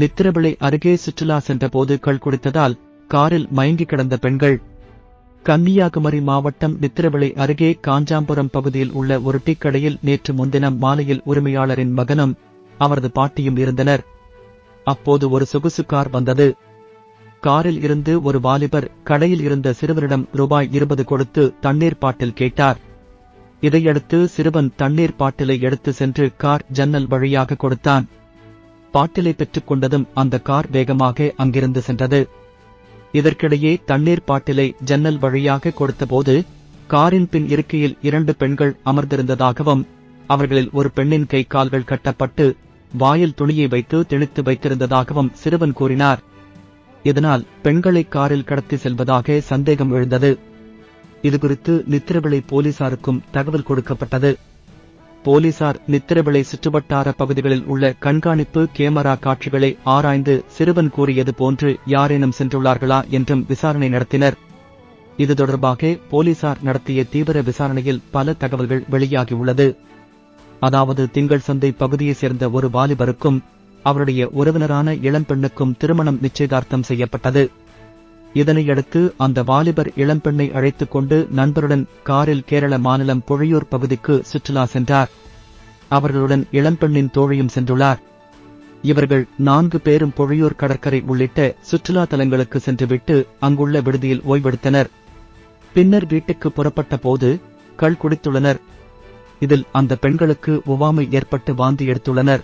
நித்திரவிளை அருகே சுற்றுலா சென்றபோது கள் குடித்ததால் காரில் மயங்கி கிடந்த பெண்கள். கன்னியாகுமரி மாவட்டம் நித்திரவிளை அருகே காஞ்சாம்புரம் பகுதியில் உள்ள ஒரு டீக்கடையில் நேற்று முன்தினம் மாலையில் உரிமையாளரின் மகனும் அவரது பாட்டியும் இருந்தனர். அப்போது ஒரு சொகுசு கார் வந்தது. காரில் இருந்து ஒரு வாலிபர் கடையில் இருந்த சிறுவரிடம் ரூபாய் இருபது கொடுத்து தண்ணீர் பாட்டில் கேட்டார். இதையடுத்து சிறுவன் தண்ணீர் பாட்டிலை எடுத்து சென்று கார் ஜன்னல் வழியாக கொடுத்தான். பாட்டிலை பெற்றுக் கொண்டதும் அந்த கார் வேகமாக அங்கிருந்து சென்றது. இதற்கிடையே தண்ணீர் பாட்டிலை ஜன்னல் வழியாக கொடுத்தபோது காரின் பின் இருக்கையில் இரண்டு பெண்கள் அமர்ந்திருந்ததாகவும் அவர்களில் ஒரு பெண்ணின் கை கால்கள் கட்டப்பட்டு வாயில் துணியை வைத்து திணித்து வைத்திருந்ததாகவும் சிறுவன் கூறினார். இதனால் பெண்களை காரில் கடத்தி செல்வதாக சந்தேகம் எழுந்தது. இதுகுறித்து நித்திரவிளை போலீசாருக்கும் தகவல் கொடுக்கப்பட்டது. போலீசார் நித்திரவிளை சுற்றுவட்டார பகுதிகளில் உள்ள கண்காணிப்பு கேமரா காட்சிகளை ஆராய்ந்து சிறுவன் கூறியது போன்று யாரேனும் சென்றுள்ளார்களா என்றும் விசாரணை நடத்தினர். இது தொடர்பாக போலீசார் நடத்திய தீவிர விசாரணையில் பல தகவல்கள் வெளியாகியுள்ளது. அதாவது திங்கள் சந்தை பகுதியைச் சேர்ந்த ஒரு வாலிபருக்கும் அவருடைய உறவினரான இளம்பெண்ணுக்கும் திருமணம் நிச்சயதார்த்தம் செய்யப்பட்டது. இதனையடுத்து அந்த வாலிபர் இளம்பெண்ணை அழைத்துக் கொண்டு நண்பருடன் காரில் கேரள மாநிலம் பொழியூர் பகுதிக்கு சுற்றுலா சென்றார். அவர்களுடன் இளம்பெண்ணின் தோழியும் சென்றுள்ளார். இவர்கள் நான்கு பேரும் பொழியூர் கடற்கரை உள்ளிட்ட சுற்றுலா தலங்களுக்கு சென்றுவிட்டு அங்குள்ள விடுதியில் ஓய்வெடுத்தனர். பின்னர் வீட்டுக்கு புறப்பட்ட போது கள் குடித்துள்ளனர். இதில் அந்த பெண்களுக்கு ஒவ்வாமை ஏற்பட்டு வாந்தி எடுத்துள்ளனர்.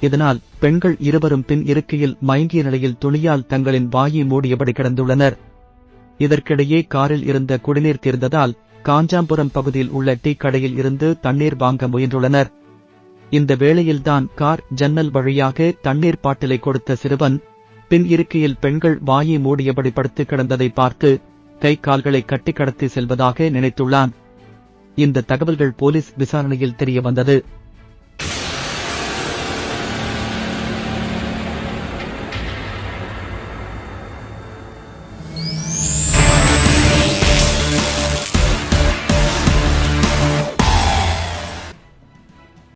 இதனால் பெண்கள் இருவரும் பின் இருக்கையில் மயங்கிய நிலையில் துணியால் தங்களின் வாயை மூடியபடி கிடந்துள்ளனர். இதற்கிடையே காரில் இருந்த குடிநீர் தீர்ந்ததால் காஞ்சாம்புரம் பகுதியில் உள்ள டீ கடையில் இருந்து தண்ணீர் வாங்க முயன்றுள்ளனர். இந்த வேளையில்தான் கார் ஜன்னல் வழியாக தண்ணீர் பாட்டிலை கொடுத்த சிறுவன் பின் இருக்கையில் பெண்கள் வாயை மூடியபடி படுத்து கிடந்ததை பார்த்து கை கால்களை கட்டி கடத்தி செல்வதாக நினைத்துள்ளான். இந்த தகவல்கள் போலீஸ் விசாரணையில் தெரிய வந்தது